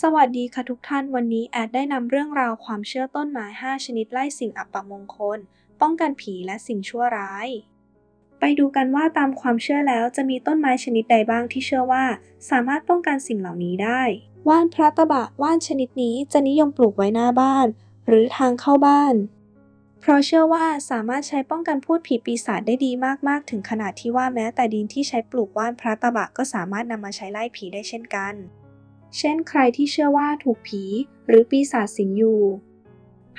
สวัสดีค่ะทุกท่านวันนี้แอดได้นำเรื่องราวความเชื่อต้นไม้ 5 ชนิดไล่สิ่งอัปมงคล ป้องกันผีและสิ่งชั่วร้าย ไปดูกันว่าตามความเชื่อแล้วจะมีต้นไม้ชนิดใดบ้างที่เชื่อว่า สามารถป้องกันสิ่งเหล่านี้ได้ ว่านพระตะบะว่านชนิดนี้จะนิยมปลูกไว้หน้าบ้าน หรือทางเข้าบ้าน เพราะเชื่อว่าสามารถใช้ป้องกันพูดผีปีศาจได้ดีมากๆ ถึงขนาดที่ว่าแม้แต่ดินที่ใช้ปลูกว่านพระตะบะก็สามารถนำมาใช้ไล่ผีได้เช่นกัน เช่นใครที่เชื่อว่าถูกผีหรือปีศาจสิงอยู่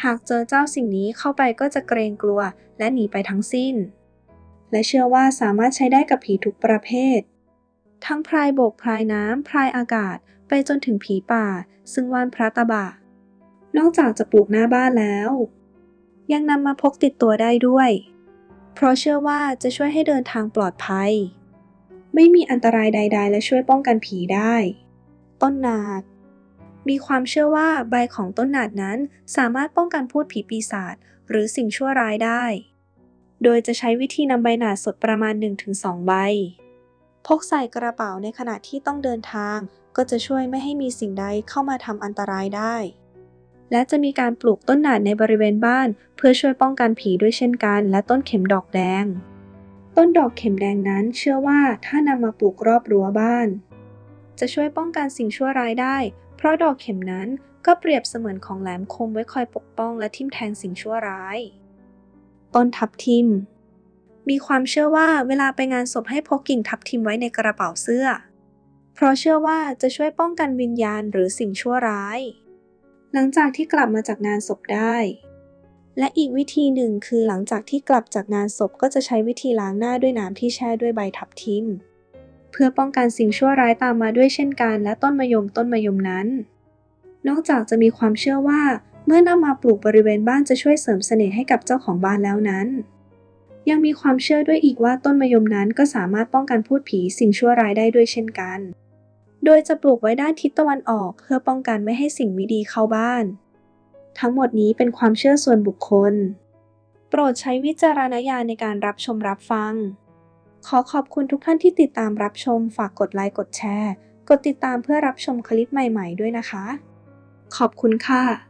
หากเจอเจ้าสิ่งนี้เข้าไปก็จะเกรงกลัวและหนีไปทั้งสิ้น และเชื่อว่าสามารถใช้ได้กับผีทุกประเภท ทั้งพรายบกพรายน้ำพรายอากาศไปจนถึงผีป่า ซึ่งว่านพระตะบะ นอกจากจะปลูกหน้าบ้านแล้ว ยังนำมาพกติดตัวได้ด้วย เพราะเชื่อว่าจะช่วยให้เดินทางปลอดภัย ไม่มีอันตรายใด ๆ และช่วยป้องกันผีได้ ต้นหนาดมีความเชื่อว่าใบของต้นหนาดนั้นสามารถป้องกันพูดผีปีศาจหรือสิ่งชั่วร้ายได้ โดยจะใช้วิธีนำใบหนาดสดประมาณ 1-2 ใบ พกใส่กระเป๋าในขณะที่ต้องเดินทาง ก็จะช่วยไม่ให้มีสิ่งใดเข้ามาทำอันตรายได้ และจะมีการปลูกต้นหนาดในบริเวณบ้าน เพื่อช่วยป้องกันผีด้วยเช่นกัน และต้นเข็มดอกแดง ต้นดอกเข็มแดงนั้นเชื่อว่าถ้านำมาปลูกรอบรั้วบ้าน จะช่วยป้องกันสิ่งชั่วร้ายได้ เพราะดอกเข็มนั้นก็เปรียบเสมือนของแหลมคมไว้คอยปกป้องและทิ่มแทงสิ่งชั่วร้าย ต้นทับทิม มีความเชื่อว่าเวลาไปงานศพให้พกกิ่งทับทิมไว้ในกระเป๋าเสื้อ เพราะเชื่อว่าจะช่วยป้องกันวิญญาณหรือสิ่งชั่วร้าย หลังจากที่กลับมาจากงานศพได้ และอีกวิธีหนึ่งคือหลังจากที่กลับจากงานศพก็จะใช้วิธีล้างหน้าด้วยน้ำที่แช่ด้วยใบทับทิม เพื่อป้องกันสิ่งชั่วร้ายตามมาด้วยเช่นกัน และต้นมะยมต้นมะยมนั้น นอกจากจะมีความเชื่อว่า เมื่อนำมาปลูกบริเวณบ้านจะช่วยเสริมเสน่ห์ให้กับเจ้าของบ้านแล้วนั้น ยังมีความเชื่อด้วยอีกว่าต้นมะยมนั้นก็สามารถป้องกันพูดผีสิ่งชั่วร้ายได้ด้วยเช่นกัน โดยจะปลูกไว้ด้านทิศตะวันออกเพื่อป้องกันไม่ให้สิ่งไม่ดีเข้าบ้าน ทั้งหมดนี้เป็นความเชื่อส่วนบุคคล โปรดใช้วิจารณญาณในการรับชมรับฟัง ขอขอบคุณทุกท่านที่ติดตามรับชม ฝากกดไลค์ กดแชร์ กดติดตามเพื่อรับชมคลิปใหม่ ๆ ด้วยนะคะ ขอบคุณค่ะ